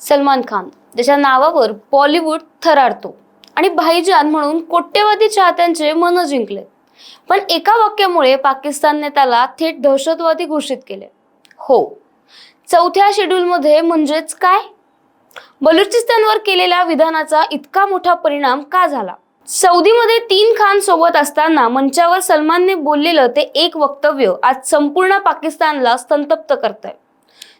सलमान खान. ज्याच्या नावावर बॉलिवूड थरारतो. आणि भाईजान म्हणून कोट्यवधी चाहत्यांचे मन जिंकले. पण एका वाक्यामुळे पाकिस्तानने त्याला थेट दहशतवादी घोषित केले. हो. चौथ्या शेड्यूलमध्ये म्हणजेच काय? बलुचिस्तानवर केलेल्या विधानाचा इतका मोठा परिणाम का झाला? सौदीमध्ये तीन खान सोबत असताना मंचावर सलमानने बोललेलं ते एक वक्तव्य आज संपूर्ण पाकिस्तानला संतप्त करत आहे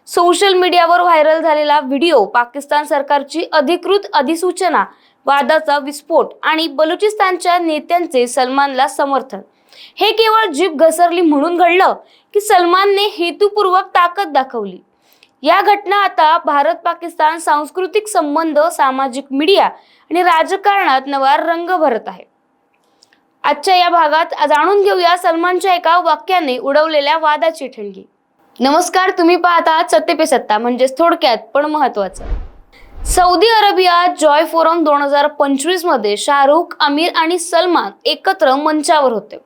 सोशल मीडियावर व्हायरल झालेला व्हिडिओ पाकिस्तान सरकारची अधिकृत अधिसूचना वादाचा विस्फोट आणि बलुचिस्तानच्या नेत्यांचे सलमानला समर्थन. हे केवळ जीभ घसरली म्हणून घडलं की सलमानने हेतुपूर्वक ताकद दाखवली. या घटना आता भारत पाकिस्तान सांस्कृतिक संबंध सामाजिक मीडिया आणि राजकारणात नवा रंग भरत आहे. आजच्या या भागात जाणून घेऊया सलमानच्या एका वाक्याने उडवलेल्या वादाची ठणगी. नमस्कार तुम्ही पाहता सत्य पे सत्ता म्हणजेच थोडक्यात पण महत्वाचं सौदी अरेबिया जॉय फोरम दोन हजार पंचवीसमध्ये शाहरुख आमिर आणि सलमान एकत्र मंचावर होते.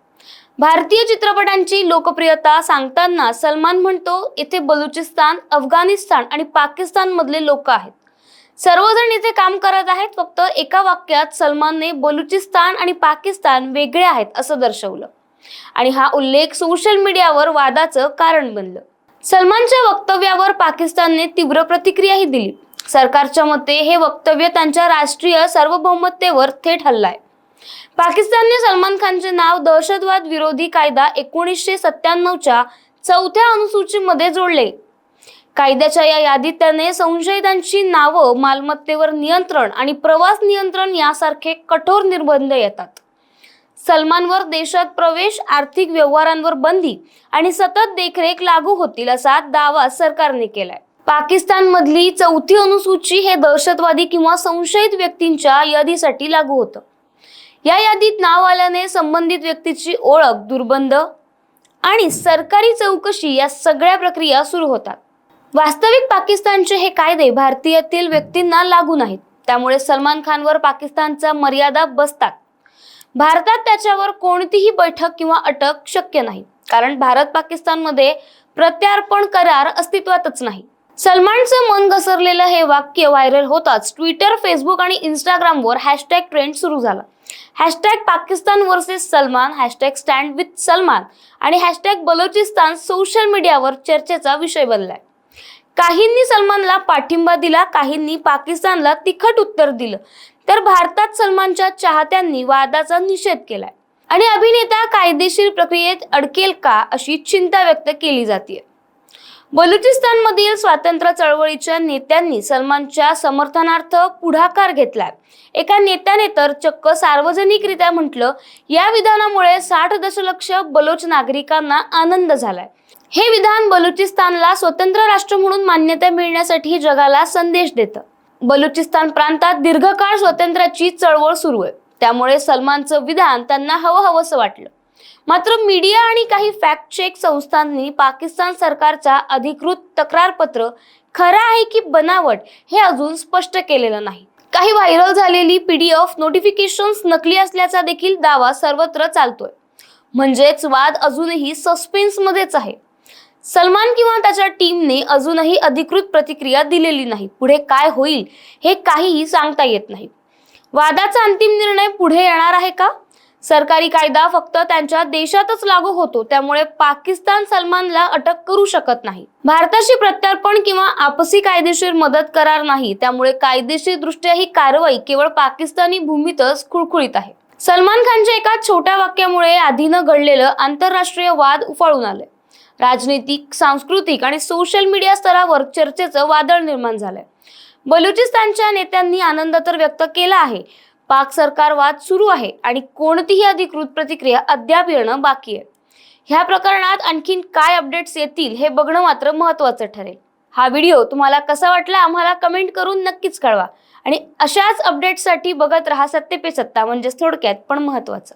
भारतीय चित्रपटांची लोकप्रियता सांगताना सलमान म्हणतो इथे बलुचिस्तान अफगाणिस्तान आणि पाकिस्तान मधले लोक आहेत. सर्वजण इथे काम करत आहेत फक्त एका वाक्यात सलमानने बलुचिस्तान आणि पाकिस्तान वेगळे आहेत असं दर्शवलं. आणि हा उल्लेख सोशल मीडियावर वादाचं कारण बनलं. सलमानच्या वक्तव्यावर पाकिस्तानने तीव्र प्रतिक्रियाही दिली. सरकारच्या मते हे वक्तव्य त्यांच्या राष्ट्रीय सार्वभौमतेवर थेट हल्ला आहे पाकिस्तानने सलमान खानचे नाव दहशतवाद विरोधी कायदा एकोणीसशे सत्त्याण्णवच्या चौथ्या अनुसूचीमध्ये जोडले. कायद्याच्या या यादीत त्याने संशयितांची नावं मालमत्तेवर नियंत्रण आणि प्रवास नियंत्रण यासारखे कठोर निर्बंध येतात. सलमानवर देशात प्रवेश आर्थिक व्यवहारांवर बंदी आणि सतत देखरेख लागू होतील असा दावा सरकारने केलाय. पाकिस्तानमधली चौथी अनुसूची हे दहशतवादी किंवा संशयित व्यक्तींच्या यादीसाठी लागू होतं. या यादीत नाव आल्याने संबंधित व्यक्तीची ओळख दुर्बंध आणि सरकारी चौकशी या सगळ्या प्रक्रिया सुरू होतात. वास्तविक पाकिस्तानचे हे कायदे भारतीयातील व्यक्तींना लागू नाहीत. त्यामुळे सलमान खानवर पाकिस्तानचा मर्यादा बसतात. भारतात त्याच्यावर कोणतीही बैठक किंवा अटक शक्य नाही. कारण भारत पाकिस्तानमध्ये प्रत्यार्पण करार अस्तित्वातच नाही. सलमानचं मन घसरलेलं हे वाक्य व्हायरल होताच ट्विटर फेसबुक आणि इंस्टाग्रामवर हॅशटॅग ट्रेंड सुरू झाला. Hashtag Pakistan versus Salman hashtag stand with Salman आणि हॅशटॅग बलोचिस्तान सोशल मीडियावर चर्चेचा विषय बनलाय. काहींनी सलमानला पाठिंबा दिला काहींनी पाकिस्तानला तिखट उत्तर दिलं. तर भारतात सलमानच्या चाहत्यांनी वादाचा निषेध केलाय. आणि अभिनेता कायदेशीर प्रक्रियेत अडकेल का अशी चिंता व्यक्त केली जाते बलुचिस्तानमधील स्वातंत्र्य चळवळीच्या नेत्यांनी सलमानच्या समर्थनार्थ पुढाकार घेतलाय. एका नेत्याने तर चक्क सार्वजनिकरित्या म्हटलं या विधानामुळे साठ दशलक्ष बलोच नागरिकांना आनंद झालाय. हे विधान बलुचिस्तानला स्वतंत्र राष्ट्र म्हणून मान्यता मिळण्यासाठी जगाला संदेश देतं. बलुचिस्तान प्रांतात दीर्घकाळ स्वातंत्र्याची चळवळ सुरू आहे. त्यामुळे सलमानचं विधान त्यांना हवं हवंसं वाटलं. मात्र मीडिया आणि काही फॅक्ट चेक संस्थांनी पाकिस्तान सरकारचा अधिकृत तक्रारपत्र खरं आहे की बनावट हे अजून स्पष्ट केलेलं नाही. काही व्हायरल झालेली पीडीएफ नोटिफिकेशन्स नकली असल्याचा देखील दावा सर्वत्र चालतोय. म्हणजेच वाद अजूनही सस्पेन्समध्येच आहे. सलमान किंवा त्याच्या टीमने अजूनही अधिकृत प्रतिक्रिया दिलेली नाही. पुढे काय होईल हे काहीही सांगता येत नाही. वादाचा अंतिम निर्णय पुढे येणार आहे का? सरकारी कायदा फक्त त्यांच्या देशातच लागू होतो त्यामुळे पाकिस्तान सलमानला अटक करू शकत नाही. भारताशी प्रत्यार्पण किंवा आपसी कायदेशीर मदत करार नाही त्यामुळे कायदेशीर दृष्ट्या ही कारवाई केवळ पाकिस्तानी भूमीतच खुळखुळीत आहे. सलमान खानच्या एका छोट्या वाक्यामुळे आधीनं घडलेलं आंतरराष्ट्रीय वाद उफाळून आलंय. राजनीतिक सांस्कृतिक आणि सोशल मीडिया स्तरावर चर्चेचं वादळ निर्माण झालंय. बलुचिस्तानच्या नेत्यांनी आनंद तर व्यक्त केला आहे. पाक सरकार वाद सुरू आहे आणि कोणतीही अधिकृत प्रतिक्रिया अद्याप येणं बाकी आहे. ह्या प्रकरणात आणखीन काय अपडेट्स येतील हे बघणं मात्र महत्वाचं ठरेल. हा व्हिडिओ तुम्हाला कसा वाटला आम्हाला कमेंट करून नक्कीच कळवा. आणि अशाच अपडेट्ससाठी बघत राहा सत्तेपे पे सत्ता म्हणजेच थोडक्यात पण महत्वाचं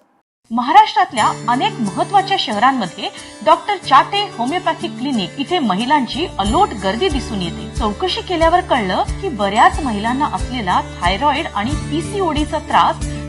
महाराष्ट्रातल्या अनेक महत्त्वाच्या शहरांमध्ये डॉक्टर चाटे होमिओपॅथिक क्लिनिक इथे महिलांची अलोट गर्दी दिसून येते. चौकशी केल्यावर कळलं की बऱ्याच महिलांना असलेला थायरॉइड आणि पीसीओडीचा त्रास